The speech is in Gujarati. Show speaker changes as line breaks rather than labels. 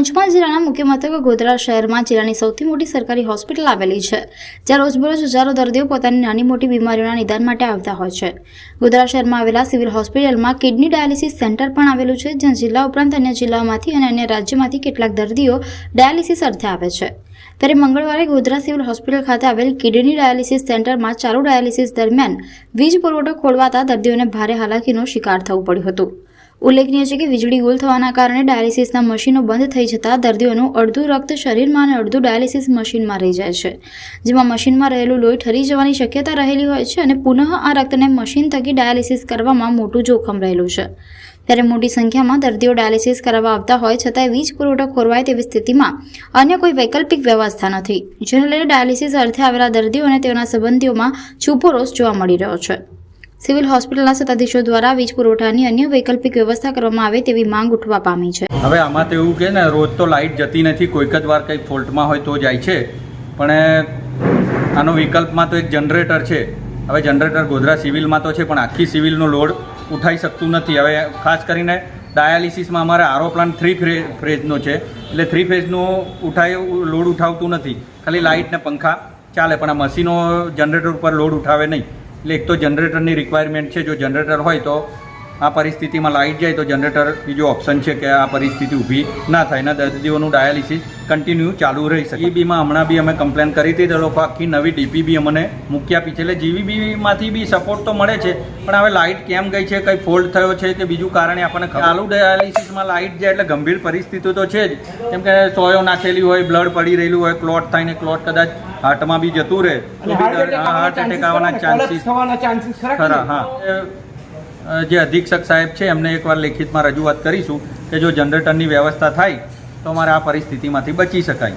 પંચમહાલ જિલ્લાના મુખ્ય મથક ગોધરા શહેરમાં જિલ્લાની સૌથી મોટી સરકારી હોસ્પિટલ આવેલી છે, જ્યાં રોજબરોજ હજારો દર્દીઓ પોતાની નાની મોટી બીમારીઓના નિદાન માટે આવતા હોય છે. ગોધરા શહેરમાં આવેલા સિવિલ હોસ્પિટલમાં કિડની ડાયાલિસિસ સેન્ટર પણ આવેલું છે, જ્યાં જિલ્લા ઉપરાંત અન્ય જિલ્લાઓમાંથી અને અન્ય રાજ્યમાંથી કેટલાક દર્દીઓ ડાયાલિસિસ અર્થે આવે છે. ત્યારે મંગળવારે ગોધરા સિવિલ હોસ્પિટલ ખાતે આવેલ કિડની ડાયાલિસિસ સેન્ટરમાં ચાલુ ડાયાલિસિસ દરમિયાન વીજ પુરવઠો ખોલવાતા દર્દીઓને ભારે હાલાકીનો શિકાર થવું પડ્યું હતું. ઉલ્લેખનીય છે કે વીજળી ગુલ થવાના કારણે ડાયાલિસિસના મશીનો બંધ થઈ જતાં દર્દીઓનું અડધું રક્ત શરીરમાં અને અડધું ડાયાલિસિસ મશીનમાં રહી જાય છે. જેમાં મશીનમાં રહેલું લોહી ઠરી જવાની શક્યતા રહેલી હોય છે અને પુનઃ આ રક્તને મશીન થકી ડાયાલિસિસ કરવામાં મોટું જોખમ રહેલું છે. ત્યારે મોટી સંખ્યામાં દર્દીઓ ડાયાલિસિસ કરાવવા આવતા હોય છતાંય વીજ પુરવઠો ખોરવાય તેવી સ્થિતિમાં અન્ય કોઈ વૈકલ્પિક વ્યવસ્થા નથી. જેને લઈને ડાયાલિસિસ અર્થે આવેલા દર્દીઓ અને તેઓના સંબંધીઓમાં છૂપો રોષ જોવા મળી રહ્યો છે. સિવિલ હોસ્પિટલના સત્તાધીશો દ્વારા વીજ પુરવઠાની અન્ય વૈકલ્પિક વ્યવસ્થા કરવામાં આવે તેવી માંગ ઉઠવા પામી છે.
હવે આમાં તો એવું કે ને, રોજ તો લાઇટ જતી નથી, કોઈક જ વાર કંઈક ફોલ્ટમાં હોય તો જાય છે. પણ આનો વિકલ્પમાં તો એક જનરેટર છે. હવે જનરેટર ગોધરા સિવિલમાં તો છે, પણ આખી સિવિલનો લોડ ઉઠાઈ શકતું નથી. હવે ખાસ કરીને ડાયાલિસિસમાં અમારે આરો પ્લાન્ટ થ્રી ફેઝનો છે. એટલે થ્રી ફેઝનો ઉઠાય, લોડ ઉઠાવતું નથી. ખાલી લાઇટ ને પંખા ચાલે, પણ આ મશીનો જનરેટર ઉપર લોડ ઉઠાવે નહીં. એટલે એક તો જનરેટરની રિક્વાયરમેન્ટ છે જો જનરેટર હોય તો આ પરિસ્થિતિમાં લાઇટ જાય તો જનરેટર બીજો ઓપ્શન છે કે આ પરિસ્થિતિ ઊભી ના થાય. ને દર્દીઓનું ડાયાલિસિસ કન્ટિન્યુ ચાલુ રહી શકે. જીબીમાં હમણાં બી અમે કમ્પ્લેન કરી હતી તો લોકો આખી નવી ડીપી બી અમને મૂકી આપી છે એટલે જીવીબીમાંથી બી સપોર્ટ તો મળે છે પણ હવે લાઇટ કેમ ગઈ છે કંઈ ફોલ્ટ થયો છે કે બીજું કારણે આપણને ચાલુ ડાયાલિસિસમાં લાઇટ જાય એટલે ગંભીર પરિસ્થિતિ તો છે જ. કેમ કે સોયો નાખેલી હોય બ્લડ પડી રહેલું હોય ક્લોટ થાય ને ક્લોટ કદાચ હાર્ટમાં બી જતું રહે તો બી હાર્ટ એટેક આવવાના ચાન્સીસ
ખરા
હા. જે અધિક્ષક સાહેબ છે, એમને એકવાર લેખિતમાં રજૂઆત કરીશું કે જો જનરેટરની વ્યવસ્થા થાય, તો અમારે આ પરિસ્થિતિમાંથી બચી શકાય.